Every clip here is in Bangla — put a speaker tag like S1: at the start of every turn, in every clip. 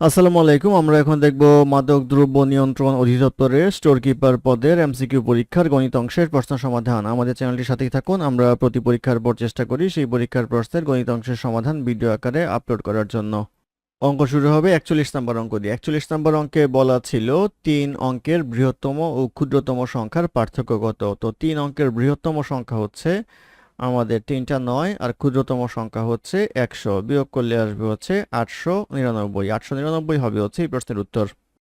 S1: আসসালামু আলাইকুম, আমরা এখন দেখব মাদক দ্রব্য নিয়ন্ত্রণ অধিদপ্তরের স্টোর কিপার পদের এমসিকিউ পরীক্ষার গণিত অংশের প্রশ্ন সমাধান। আমাদের চ্যানেলটির সাথেই থাকুন, আমরা প্রতি পরীক্ষার পর চেষ্টা করি সেই পরীক্ষার প্রশ্নের গণিত অংশের সমাধান ভিডিও আকারে আপলোড করার জন্য। অঙ্ক শুরু হবে একচল্লিশ নম্বর অঙ্ক দিয়ে। একচল্লিশ নম্বর অঙ্কে বলা ছিল তিন অঙ্কের বৃহত্তম ও ক্ষুদ্রতম সংখ্যার পার্থক্য কত? তো তিন অঙ্কের বৃহত্তম সংখ্যা হচ্ছে আমাদের তিনটা নয় আর ক্ষুদ্রতম সংখ্যা হচ্ছে একশো। বিয়োগ করলে আসবে হচ্ছে আটশো নিরানব্বই। আটশো নিরানব্বই হবে হচ্ছে এই প্রশ্নের উত্তর।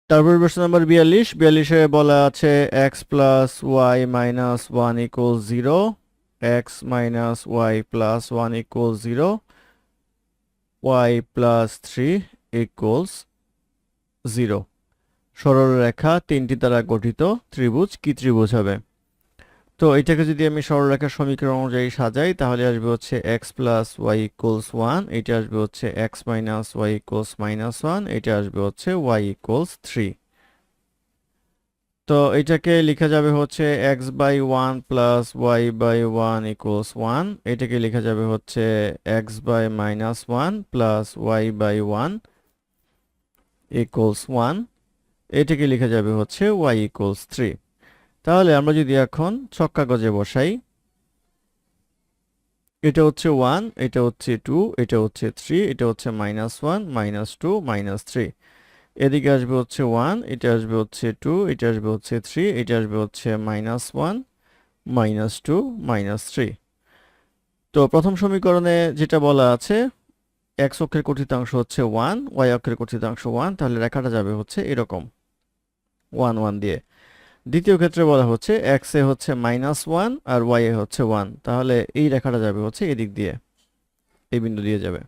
S1: তারপর প্রশ্ন নাম্বার বিয়াল্লিশ। বিয়াল্লিশে বলা আছে x plus y minus one equal zero. X minus y plus one equal zero. Y plus three equals zero. সরলরেখা তিনটি দ্বারা গঠিত ত্রিভুজ কি ত্রিভুজ হবে? তো এটাকে যদি আমি সরলরেখার সমীকরণ অনুযায়ী সাজাই, তাহলে আসবে হচ্ছে x plus y equals one এটা আসবে হচ্ছে x minus y equals minus one এটা আসবে হচ্ছে ওয়াই ইকুয়ালস থ্রি তো এটাকে লেখা যাবে হচ্ছে x by one plus y by one equals one এটাকে লেখা যাবে হচ্ছে x by minus one plus y by one equals one এটাকে লেখা যাবে হচ্ছে ওয়াই ইকুয়ালস থ্রি তাহলে আমরা যদি এখন ছক্কা গজে বসাই, এটা হচ্ছে ওয়ান এটা হচ্ছে টু এটা হচ্ছে থ্রি এটা হচ্ছে minus one minus two minus three এদিকে আসবে হচ্ছে ওয়ান এটা আসবে হচ্ছে টু এটা আসবে হচ্ছে থ্রি এটা আসবে হচ্ছে minus one minus two minus three তো প্রথম সমীকরণে যেটা বলা আছে এক্স অক্ষের কঠিতাংশ হচ্ছে ওয়ান ওয়াই অক্ষের কঠিতাংশ ওয়ান তাহলে রেখাটা যাবে হচ্ছে এরকম। ওয়ান ওয়ান দিয়ে। দ্বিতীয় ক্ষেত্রে বলা হচ্ছে এক্স এ হচ্ছে মাইনাস ওয়ান আর ওয়াই এ হচ্ছে ওয়ান তাহলে এই রেখাটা যাবে হচ্ছে এদিক দিয়ে, এই বিন্দু দিয়ে যাবে।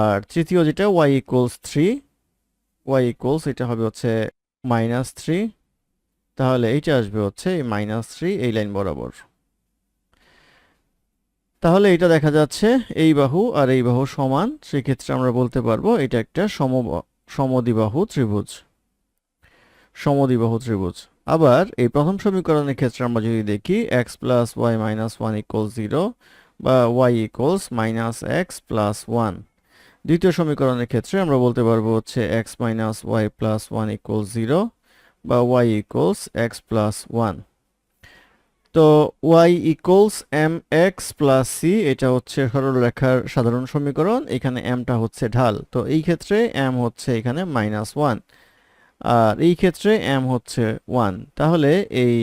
S1: আর তৃতীয় যেটা y equals three y equals এটা হবে হচ্ছে মাইনাস থ্রি তাহলে এইটা আসবে হচ্ছে এই মাইনাস থ্রি এই লাইন বরাবর। তাহলে এটা দেখা যাচ্ছে এই বাহু আর এই বাহু সমান, সেক্ষেত্রে আমরা বলতে পারব এটা একটা সম সমদ্বিবাহু ত্রিভুজ। সমদ্বিবাহু ত্রিভুজ। আবার এই প্রথম সমীকরণের ক্ষেত্রে আমরা যদি দেখি x plus y minus one equals zero বা y equals minus x plus one দ্বিতীয় সমীকরণের ক্ষেত্রে আমরা বলতে পারব হচ্ছে x minus y plus one equals zero বা y equals x plus one তো y equals m x plus c এটা হচ্ছে সরলরেখার সাধারণ সমীকরণ, এখানে এমটা হচ্ছে ঢাল। তো এই ক্ষেত্রে এম হচ্ছে এখানে মাইনাস ওয়ান আর এই ক্ষেত্রে এম হচ্ছে ওয়ান তাহলে এই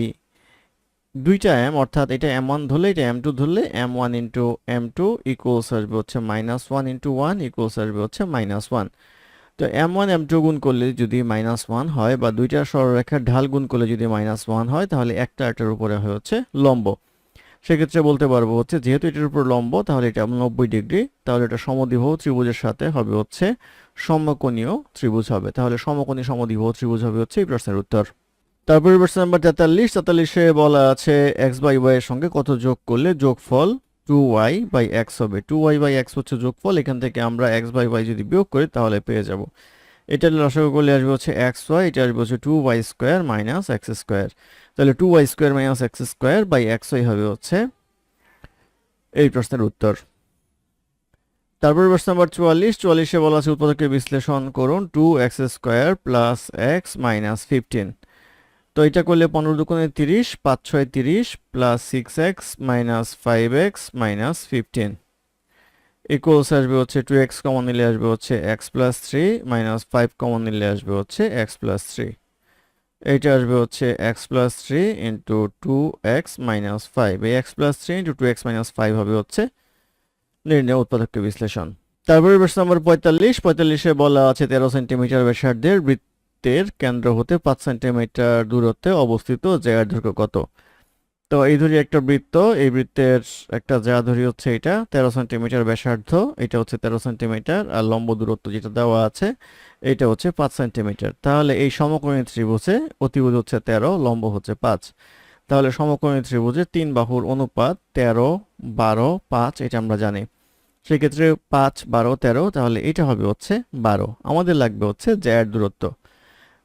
S1: দুইটা এম অর্থাৎ এটা এম ওয়ান ধরলে এটা এম টু ধরলে m one into m two equals আসবে হচ্ছে minus one into one equals আসবে হচ্ছে মাইনাস ওয়ান তো এম ওয়ান এম টু গুণ করলে যদি মাইনাস ওয়ান হয় বা দুইটা সরলরেখার ঢাল গুণ করলে যদি মাইনাস ওয়ান হয়, তাহলে একটা একটার উপরে হয় হচ্ছে লম্ব। সেক্ষেত্রে বলতে পারব হচ্ছে, যেহেতু এটার উপর লম্ব, তাহলে এটা নব্বই ডিগ্রি, তাহলে এটা সমদ্বিবাহু ত্রিভুজের সাথে হবে হচ্ছে সমকোণীয় ত্রিভুজ হবে। তাহলে সমকোণী সমদ্বিবাহু ত্রিভুজ হবে হচ্ছে এই প্রশ্নের উত্তর। তারপরে প্রশ্ন নাম্বার তেতাল্লিশ, তেতাল্লিশে বলা আছে এক্স বাই ওয়াই এর সঙ্গে কত যোগ করলে যোগফল টু ওয়াই বাই এক্স হবে। টু ওয়াই বাই এক্স হচ্ছে যোগফল, এখান থেকে আমরা এক্স বাই ওয়াই যদি বিয়োগ করি তাহলে পেয়ে যাব। এটা লসাগু করলে আসবে হচ্ছে এক্স ওয়াই এটা আসবে হচ্ছে two y square minus x square তাহলে two y square minus x square by x y হবে হচ্ছে এই প্রশ্নের উত্তর। তারপর প্রশ্ন নাম্বার চুয়াল্লিশ, চুয়াল্লিশে বলা আছে উৎপাদকের বিশ্লেষণ করুন two x square plus x minus fifteen তো এটা করলে পনেরো দুগুণে তিরিশ, পাঁচ ছয় তিরিশ plus six x minus five x minus fifteen equals আসবে হচ্ছে টু এক্স কমন নিলে আসবে হচ্ছে x plus three minus five common নিলে আসবে হচ্ছে এক্স প্লাস থ্রি এইটা আসবে হচ্ছে x plus three into two x minus five এই x plus three into two x minus five হবে হচ্ছে নির্ণয় উৎপাদকীয় বিশ্লেষণ। তারপরে প্রশ্ন নম্বর পঁয়তাল্লিশ। পঁয়তাল্লিশে বলা আছে তেরো সেন্টিমিটার ব্যাসার্ধের বৃত্তের কেন্দ্র হতে পাঁচ সেন্টিমিটার দূরত্বে অবস্থিত জায়গার দৈর্ঘ্য কত? তো এই ধরি একটা বৃত্ত, এই বৃত্তের একটা জায়গা ধরি হচ্ছে এটা তেরো সেন্টিমিটার ব্যাসার্ধ, এটা হচ্ছে তেরো সেন্টিমিটার, আর লম্ব দূরত্ব যেটা দেওয়া আছে, এটা হচ্ছে পাঁচ সেন্টিমিটার। তাহলে এই সমকোণী ত্রিভুজে অতিভুজ হচ্ছে তেরো, লম্ব হচ্ছে পাঁচ। তাহলে সমকোণী ত্রিভুজে তিন বাহুর অনুপাত তেরো, বারো, পাঁচ, এটা আমরা জানি। সেক্ষেত্রে পাঁচ, বারো, তেরো, তাহলে এটা হবে হচ্ছে বারো। আমাদের লাগবে হচ্ছে জ্যায়ের দূরত্ব।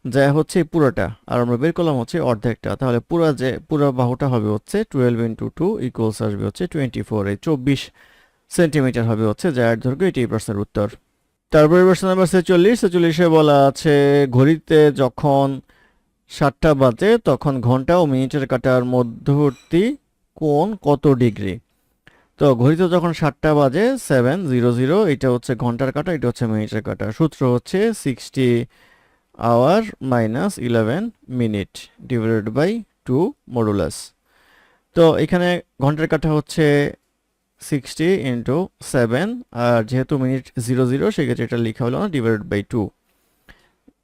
S1: জ্যা হচ্ছে পুরোটা আর আমরা বের করলাম হচ্ছে অর্ধেকটা। তাহলে পুরো যে, পুরো বাহুটা হবে হচ্ছে টুয়েলভ ইন্টু টু ইকুয়ালস আসবে হচ্ছে টোয়েন্টি ফোর এই চব্বিশ সেন্টিমিটার হবে হচ্ছে জ্যায়ের দৈর্ঘ্য এটি প্রশ্নের উত্তর। তারপরে প্রশ্ন নাম্বার ছেচল্লিশ, ছেচল্লিশে বলা আছে, ঘড়িতে যখন সাতটা বাজে তখন ঘণ্টা ও মিনিটের কাটার মধ্যবর্তী কোণ কত ডিগ্রি? তো ঘড়িতে যখন সাতটা বাজে সেভেন জিরো জিরো এটা হচ্ছে ঘণ্টার কাটা, এটা হচ্ছে মিনিটের কাটা। সূত্র হচ্ছে sixty hour minus eleven minute divided by two modulus তো এখানে ঘণ্টার কাটা হচ্ছে সিক্সটি ইন্টু সেভেন আর যেহেতু মিনিট জিরো জিরো সেক্ষেত্রে এটা লেখা হলো না ডিভাইডেড বাই টু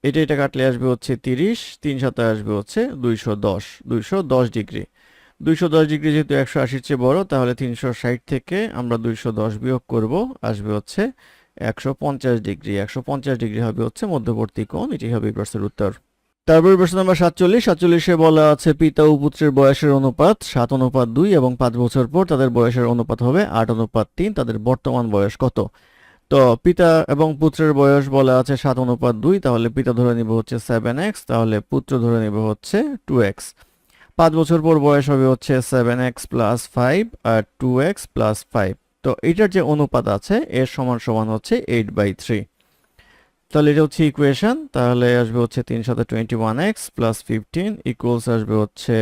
S1: এটা এটা কাটলে আসবে হচ্ছে তিরিশ, তিন সাথে আসবে হচ্ছে দুইশো দশ দুইশো দশ ডিগ্রি। দুইশো দশ ডিগ্রি যেহেতু একশো আশির চেয়ে বড়, তাহলে তিনশো ষাট থেকে আমরা দুইশো দশ বিয়োগ করব, আসবে হচ্ছে একশো পঞ্চাশ ডিগ্রি, একশো পঞ্চাশ ডিগ্রি হবে হচ্ছে মধ্যবর্তী কোণ, এটি হবে এই প্রশ্নের উত্তর। তারপরে প্রশ্ন নাম্বার সাতচল্লিশ, সাতচল্লিশে বলা আছে পিতা ও পুত্রের বয়সের অনুপাত সাত, অনুপাত দুই এবং পাঁচ বছর পর তাদের বয়সের অনুপাত হবে আট, অনুপাত তিন, তাদের বর্তমান বয়স কত? তো পিতা এবং পুত্রের বয়স বলা আছে সাত, অনুপাত দুই, তাহলে পিতা ধরে নিব হচ্ছে সেভেন এক্স তাহলে পুত্র ধরে নিব হচ্ছে টু এক্স পাঁচ বছর পর বয়স হবে হচ্ছে সেভেন এক্স প্লাস ফাইভ আর টু এক্স প্লাস ফাইভ তো এটার যে অনুপাত আছে, এর সমান সমান হচ্ছে এইট বাই থ্রি তাহলে এটা হচ্ছে ইকুয়েশন তাহলে আসবে হচ্ছে তিন সাথে twenty one x plus fifteen equals আসবে হচ্ছে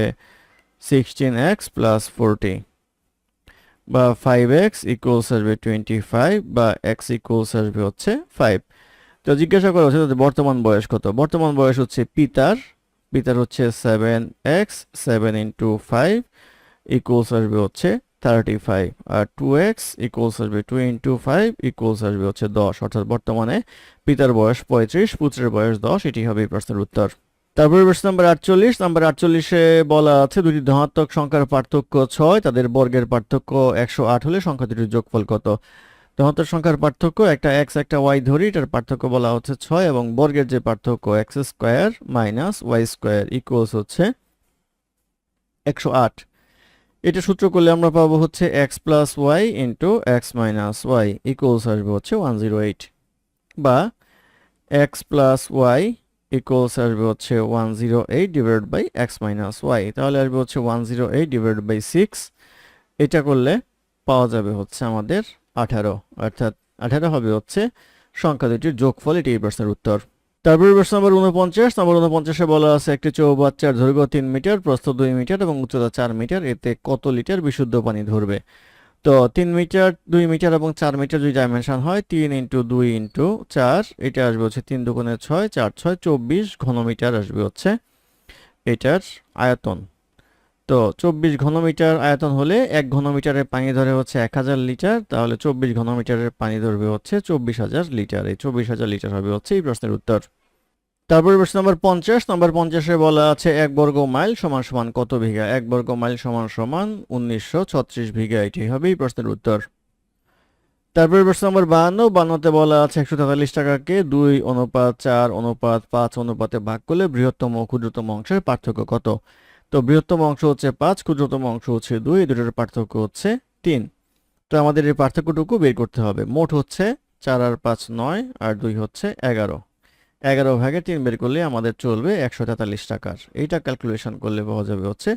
S1: সিক্সটিন এক্স প্লাস ফোরটি বা ফাইভ এক্স ইকুয়ালস আসবে টোয়েন্টি ফাইভ বা এক্স ইকুয়ালস আসবে হচ্ছে ফাইভ তো জিজ্ঞাসা করা হচ্ছে, তাদের বর্তমান বয়স কত? বর্তমান বয়স হচ্ছে পিতার পিতার হচ্ছে seven x seven into five equals আসবে হচ্ছে থার্টি ফাইভ আর টু এক্স ইকুয়ালস আসবে টু ইন্টু ফাইভ ইকুয়ালস আসবে হচ্ছে দশ। অর্থাৎ বর্তমানে পিতার বয়স পঁয়ত্রিশ, পুত্রের বয়স দশ, এটি হবে প্রশ্নের উত্তর। তারপরে প্রশ্ন নাম্বার আটচল্লিশ নাম্বার আটচল্লিশে বলা আছে দুটি ধনাত্মক সংখ্যার পার্থক্য ছয়, তাদের বর্গের পার্থক্য একশো আট হলে সংখ্যা দুটির যোগফল কত? ধনাত্মক সংখ্যার পার্থক্য, একটা এক্স একটা ওয়াই ধরি, এটার পার্থক্য বলা হচ্ছে ছয় এবং বর্গের যে পার্থক্য x square minus y square equals হচ্ছে একশো আট। এটা সূত্র করলে আমরা পাবো হচ্ছে x plus y into x minus y equals আসবে হচ্ছে ওয়ান জিরো এইট বা এক্স প্লাস ওয়াই ইকুয়ালস আসবে হচ্ছে one zero eight divide by x minus y তাহলে আসবে হচ্ছে one zero eight divide by six এটা করলে পাওয়া যাবে হচ্ছে আমাদের আঠারো। অর্থাৎ আঠারো হবে হচ্ছে সংখ্যা দুটির যোগফল, এটি এই প্রশ্নের উত্তর। তারপরে প্রশ্ন নম্বর উনপঞ্চাশ নম্বর উনপঞ্চাশে বলা আছে, একটি চৌবাচ্চার দৈর্ঘ্য তিন মিটার, প্রস্থ দুই মিটার এবং উচ্চতা চার মিটার, এতে কত লিটার বিশুদ্ধ পানি ধরবে? তো তিন মিটার, দুই মিটার এবং চার মিটার যদি ডাইমেনশন হয়, তিন ইন্টু দুই ইন্টু চার, এটা আসবে হচ্ছে তিন দুগুণে ছয়, চার ছয়, চব্বিশ ঘনমিটার আসবে হচ্ছে এটার আয়তন। তো চব্বিশ ঘনমিটার আয়তন হলে এক ঘনমিটারের পানি ধরে হচ্ছে এক হাজার লিটার, তাহলে চব্বিশ ঘনমিটারের পানি ধরবে হচ্ছে চব্বিশ হাজার লিটার। এই চব্বিশ হাজার লিটার হবে হচ্ছে এই প্রশ্নের উত্তর। তারপরে প্রশ্ন নম্বর পঞ্চাশ। নম্বর পঞ্চাশে বলা আছে এক বর্গ মাইল সমান সমান কত বিঘা? এক বর্গ মাইল সমান সমান উনিশশো ছত্রিশ বিঘা। এটি হবে এই প্রশ্নের উত্তর। তারপরে প্রশ্ন নম্বর বাহান্ন। বান্নতে বলা আছে একশো তেতাল্লিশ টাকাকে দুই অনুপাত চার অনুপাত পাঁচ অনুপাতে ভাগ করলে বৃহত্তম ও ক্ষুদ্রতম অংশের পার্থক্য কত? তো বৃহত্তম অংশ হচ্ছে পাঁচ, ক্ষুদ্রতম অংশ হচ্ছে দুই দুটোর পার্থক্য হচ্ছে তিন। তো আমাদের এই পার্থক্যটুকু বের করতে হবে। মোট হচ্ছে চার আর পাঁচ নয় আর দুই হচ্ছে এগারো। এগারো ভাগে তিন বের করলে আমাদের চলবে একশো তেতাল্লিশ টাকার। এইটা ক্যালকুলেশন করলে পাওয়া যাবে হচ্ছে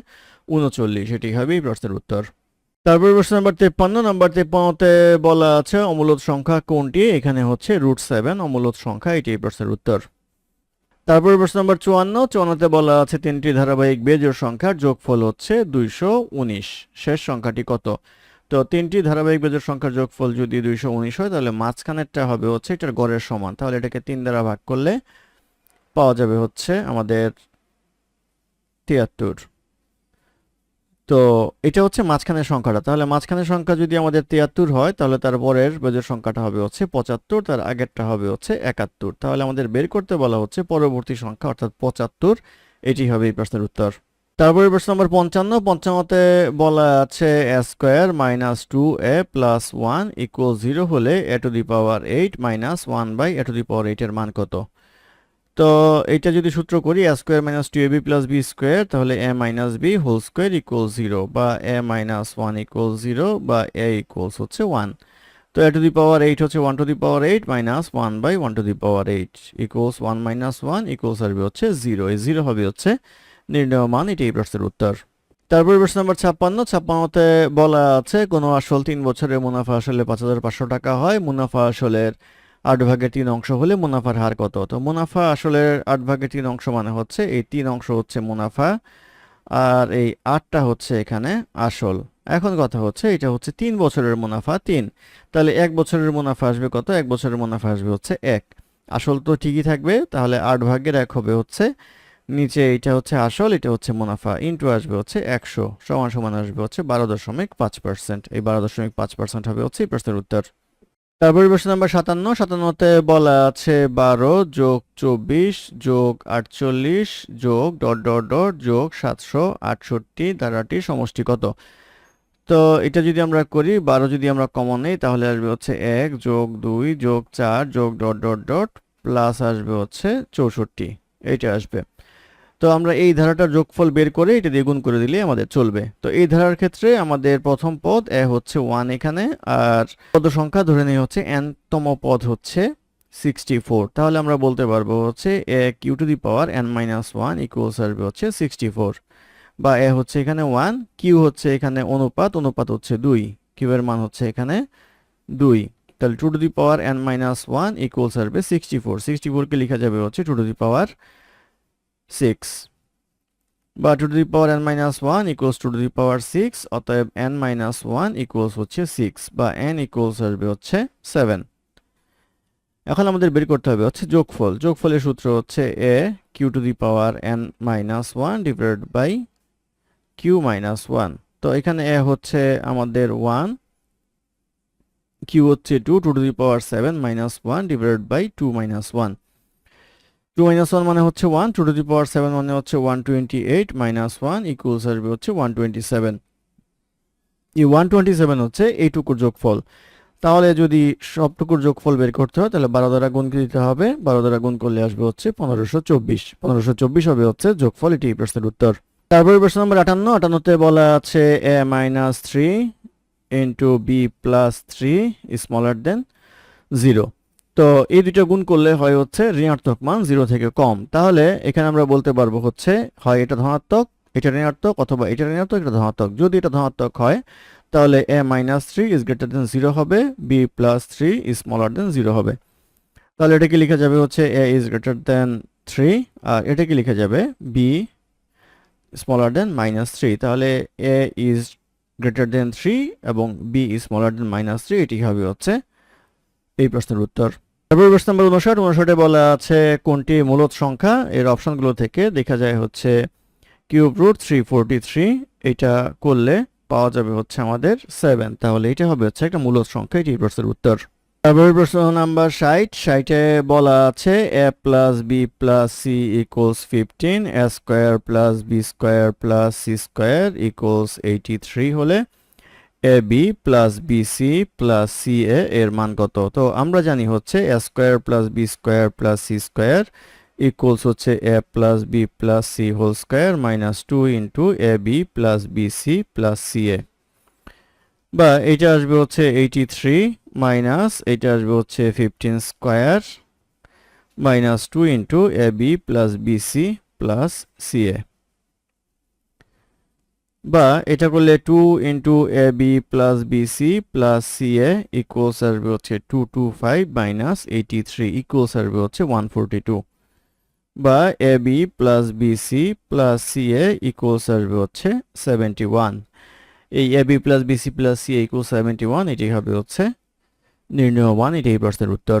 S1: উনচল্লিশ। এটি হবে এই প্রশ্নের উত্তর। তারপর প্রশ্ন নাম্বার তেপ্পান্ন। নাম্বার তেপ্পান্নতে বলা আছে অমূলত সংখ্যা কোনটি? এখানে হচ্ছে রুট সেভেন অমূলত সংখ্যা এটি এই প্রশ্নের উত্তর। তারপরে প্রশ্ন নম্বর চুয়ান্ন, চুয়ান্নতে বলা আছে তিনটি ধারাবাহিক বেজোর সংখ্যার যোগফল হচ্ছে দুইশো উনিশ। শেষ সংখ্যাটি কত? তো তিনটি ধারাবাহিক বেজোর সংখ্যার যোগফল যদি দুইশো উনিশ হয়, তাহলে মাঝখানেরটা হবে হচ্ছে এটার গড়ের সমান। তাহলে এটাকে তিন দ্বারা ভাগ করলে পাওয়া যাবে হচ্ছে আমাদের তিয়াত্তর। তো এটা হচ্ছে মাঝখানের সংখ্যাটা। তাহলে মাঝখানের সংখ্যা যদি আমাদের তিয়াত্তর হয়, তাহলে তার পরের বেজোড় সংখ্যাটা হবে হচ্ছে পঁচাত্তর, তার আগেরটা হবে হচ্ছে একাত্তর। তাহলে আমাদের বের করতে বলা হচ্ছে পরবর্তী সংখ্যা, অর্থাৎ পঁচাত্তর। এটি হবে এই প্রশ্নের উত্তর। তারপরে প্রশ্ন নম্বর পঞ্চান্ন। পঞ্চান্নতে বলা আছে square minus two a plus one equal zero হলে a to the power eight minus one by a to the power এইটের মান কত? তো এটা যদি সূত্র করি a square minus two a b plus b square তাহলে a minus b whole square equal zero বা a minus one equal zero বা এ ইকুয়ালস হচ্ছে ওয়ান তো a to the power eight হচ্ছে one to the power eight minus one by one to the power eight equals one minus one equals আসবে হচ্ছে জিরো এই জিরো হবে হচ্ছে নির্ণয় মান, এটি এই প্রশ্নের উত্তর। তারপরে প্রশ্ন নম্বর ছাপ্পান্ন, ছাপ্পান্নতে বলা আছে, কোনো আসল তিন বছরের মুনাফা আসলে পাঁচ হাজার পাঁচশো টাকা হয়। মুনাফা আসলের আট ভাগের তিন অংশ হলে মুনাফার হার কত? তো মুনাফা আসলে আট ভাগের তিন অংশ মানে হচ্ছে এই তিন অংশ হচ্ছে মুনাফা আর এই আটটা হচ্ছে এখানে আসল। এখন কথা হচ্ছে এটা হচ্ছে তিন বছরের মুনাফা তিন। তাহলে এক বছরের মুনাফা আসবে কত? এক বছরের মুনাফা আসবে হচ্ছে এক। আসল তো ঠিকই থাকবে, তাহলে আট ভাগের এক হবে হচ্ছে নিচে এটা হচ্ছে আসল, এটা হচ্ছে মুনাফা। ইন্টু আসবে হচ্ছে একশো, সমান সমান আসবে হচ্ছে বারো দশমিক পাঁচ পার্সেন্ট। এই বারো দশমিক পাঁচ পার্সেন্ট হবে হচ্ছে এই প্রশ্নের উত্তর। তারপরে প্রশ্ন নাম্বার সাতান্ন। সাতান্নতে বলা আছে বারো যোগ চব্বিশ যোগ আটচল্লিশ যোগ ডট ডট ডট যোগ সাতশো আটষট্টি দ্বারাটি সমষ্টি কত? তো এটা যদি আমরা করি, বারো যদি আমরা কমন নেই, তাহলে আসবে হচ্ছে এক যোগ দুই যোগ চার যোগ ডট ডট ডট প্লাস আসবে হচ্ছে চৌষট্টি। এইটা আসবে। তো আমরা এই ধারাটার যোগফল বের করে এটা দ্বিগুণ করে দিলে আমাদের চলবে। তো এই ধারার ক্ষেত্রে আমাদের প্রথম পদ এ হচ্ছে ওয়ান এখানে, আর পদ সংখ্যা ধরে নিয়ে হচ্ছে n তম পদ হচ্ছে সিক্সটি ফোর তাহলে আমরা বলতে পারব হচ্ছে a q to the power n minus one equals আসবে হচ্ছে সিক্সটি ফোর বা এ হচ্ছে এখানে ওয়ান কিউ হচ্ছে এখানে অনুপাত অনুপাত হচ্ছে দুই। কিউ এর মান হচ্ছে এখানে দুই। তাহলে two to the power n minus one equals আসবে সিক্সটি ফোর সিক্সটি ফোরকে লেখা যাবে হচ্ছে two to the power six বা two to the power n minus one equals two to the power six অতএব এন মাইনাস ওয়ান ইকুয়ালস হচ্ছে সিক্স বা এন ইকুয়ালস আসবে হচ্ছে সেভেন এখন আমাদের বের করতে হবে হচ্ছে যোগফল। যোগফলের সূত্র হচ্ছে a q to the power n minus one divided by q minus one তো এখানে এ হচ্ছে আমাদের ওয়ান কিউ হচ্ছে two two to the power seven minus one divided by two minus one two minus one মানে হচ্ছে one two to the power seven মানে হচ্ছে one twenty eight minus one equals আসবে হচ্ছে ওয়ান টোয়েন্টি সেভেন এই ওয়ান টোয়েন্টি সেভেন হচ্ছে এইটুকুর যোগফল। তাহলে যদি সবটুকুর যোগফল বের করতে হয়, তাহলে বারো দ্বারা গুণকে দিতে হবে। বারো দ্বারা গুণ করলে আসবে হচ্ছে পনেরোশো চব্বিশ। পনেরোশো চব্বিশ হবে হচ্ছে যোগফল, এটি এই প্রশ্নের উত্তর। তারপরে প্রশ্ন নম্বর আটান্ন। আটান্নতে বলা আছে a minus three into b plus three smaller than zero তো এই দুটো গুণ করলে হয় হচ্ছে ঋণাত্মক মান জিরো থেকে কম। তাহলে এখানে আমরা বলতে পারব হচ্ছে, হয় এটা ধনাত্মক, এটা ঋণাত্মক অথবা এটা ঋণাত্মক, এটা ধনাত্মক। যদি এটা ধনাত্মক হয়, তাহলে a minus three is greater than zero হবে b plus three is smaller than zero হবে। তাহলে এটাকে লেখা যাবে হচ্ছে a is greater than three আর এটাকে লেখা যাবে b smaller than minus three তাহলে a is greater than three এবং b smaller than minus three এটি হবে হচ্ছে এই প্রশ্নের উত্তর। তারপর প্রশ্ন নম্বর উনষাট, উনষাটে বলা আছে কোনটি মূলত সংখ্যা? এর অপশনগুলো থেকে দেখা যায় হচ্ছে cube root three forty three. এটা করলে পাওয়া যাবে হচ্ছে আমাদের সেভেন। তাহলে এটা হবে হচ্ছে একটা মূলত সংখ্যা এটি প্রশ্নের উত্তর। তারপরে প্রশ্ন নাম্বার ষাট, ষাটে বলা আছে a plus b plus c equals fifteen, a square plus b square plus c square equals eighty three হলে a b plus b c plus c a এর মান কত? তো আমরা জানি হচ্ছে a square plus b square plus c square equals হচ্ছে a plus b plus c whole square minus two into a b plus b c plus c a বা এটা আসবে হচ্ছে এইটি থ্রি মাইনাস এটা আসবে হচ্ছে fifteen square minus two into a b plus b c plus c a বা এটা করলে two into a b plus b c plus c a equals আসবে হচ্ছে two two five minus eighty three equals আসবে হচ্ছে ওয়ান ফোরটি টু বা a b plus b c plus c a equals আসবে হচ্ছে সেভেন্টি ওয়ান এই a b plus b c plus c a equal seventy one এটি হবে হচ্ছে নির্ণয় ওয়ান এটি এই প্রশ্নের উত্তর।